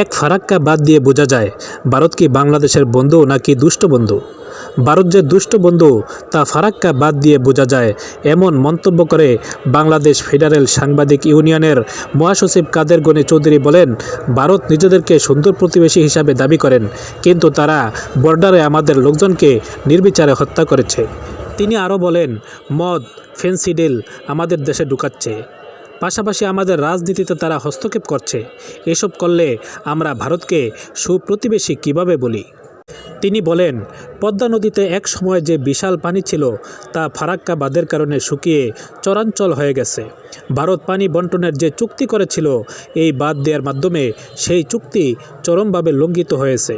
এক ফারাক্কা বাদ দিয়ে বোঝা যায়, ভারত কি বাংলাদেশের বন্ধু নাকি দুষ্ট বন্ধু? ভারত যে দুষ্ট বন্ধু, তা ফারাক্কা বাদ দিয়ে বোঝা যায়, এমন মন্তব্য করে বাংলাদেশ ফেডারেল সাংবাদিক ইউনিয়নের মহাসচিব কাদের গনি চৌধুরী বলেন, ভারত নিজেদেরকে সুন্দর প্রতিবেশী হিসাবে দাবি করেন, কিন্তু তারা বর্ডারে আমাদের লোকজনকে নির্বিচারে হত্যা করেছে। তিনি আরও বলেন, মদ, ফেন্সিডিল আমাদের দেশে ঢুকাচ্ছে। পাশাপাশি আমাদের রাজনীতিতে তারা হস্তক্ষেপ করছে। এসব করলে আমরা ভারতকে সুপ্রতিবেশী কীভাবে বলি? তিনি বলেন, পদ্মা নদীতে এক সময় যে বিশাল পানি ছিল, তা ফারাক্কা বাঁধের কারণে শুকিয়ে চরাঞ্চল হয়ে গেছে। ভারত পানি বন্টনের যে চুক্তি করেছিল, এই বাদ দেওয়ার মাধ্যমে সেই চুক্তি চরমভাবে লঙ্ঘিত হয়েছে।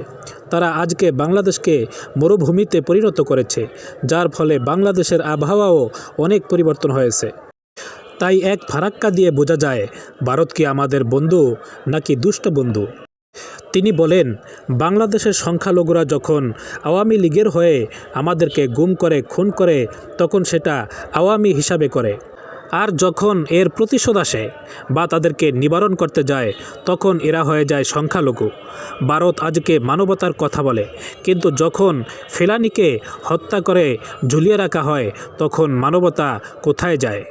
তারা আজকে বাংলাদেশকে মরুভূমিতে পরিণত করেছে, যার ফলে বাংলাদেশের আবহাওয়াও অনেক পরিবর্তন হয়েছে। তাই এক ফারাক্কা দিয়ে বোঝা যায়, ভারত কি আমাদের বন্ধু নাকি দুষ্ট বন্ধু? তিনি বলেন, বাংলাদেশের সংখ্যালঘুরা যখন আওয়ামী লীগের হয়ে আমাদেরকে গুম করে, খুন করে, তখন সেটা আওয়ামী হিসাবে করে। আর যখন এর প্রতিশোধ আসে বা তাদেরকে নিবারণ করতে যায়, তখন এরা হয়ে যায় সংখ্যালঘু। ভারত আজকে মানবতার কথা বলে, কিন্তু যখন ফেলানিকে হত্যা করে ঝুলিয়ে রাখা হয়, তখন মানবতা কোথায় যায়?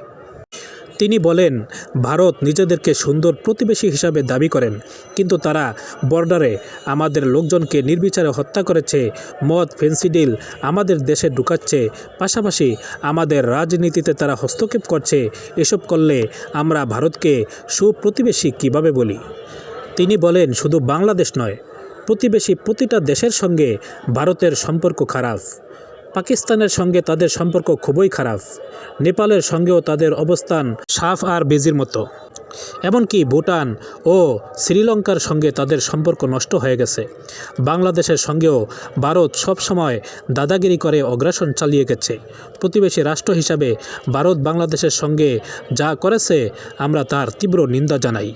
তিনি বলেন, ভারত নিজেদেরকে সুন্দর প্রতিবেশী হিসাবে দাবি করেন, কিন্তু তারা বর্ডারে আমাদের লোকজনকে নির্বিচারে হত্যা করেছে, মদ, ফেন্সিডিল আমাদের দেশে ঢুকাচ্ছে, পাশাপাশি আমাদের রাজনীতিতে তারা হস্তক্ষেপ করছে, এসব করলে আমরা ভারতকে সুপ্রতিবেশী কীভাবে বলি? তিনি বলেন, শুধু বাংলাদেশ নয়, প্রতিবেশী প্রতিটা দেশের সঙ্গে ভারতের সম্পর্ক খারাপ। পাকিস্তানের সঙ্গে তাদের সম্পর্ক খুবই খারাপ। নেপালের সঙ্গেও তাদের অবস্থান সাফ আর বেজির মতো। এমনকি ভুটান ও শ্রীলঙ্কার সঙ্গে তাদের সম্পর্ক নষ্ট হয়ে গেছে। বাংলাদেশের সঙ্গেও ভারত সবসময় দাদাগিরি করে অগ্রাসন চালিয়ে গেছে। প্রতিবেশী রাষ্ট্র হিসাবে ভারত বাংলাদেশের সঙ্গে যা করেছে, আমরা তার তীব্র নিন্দা জানাই।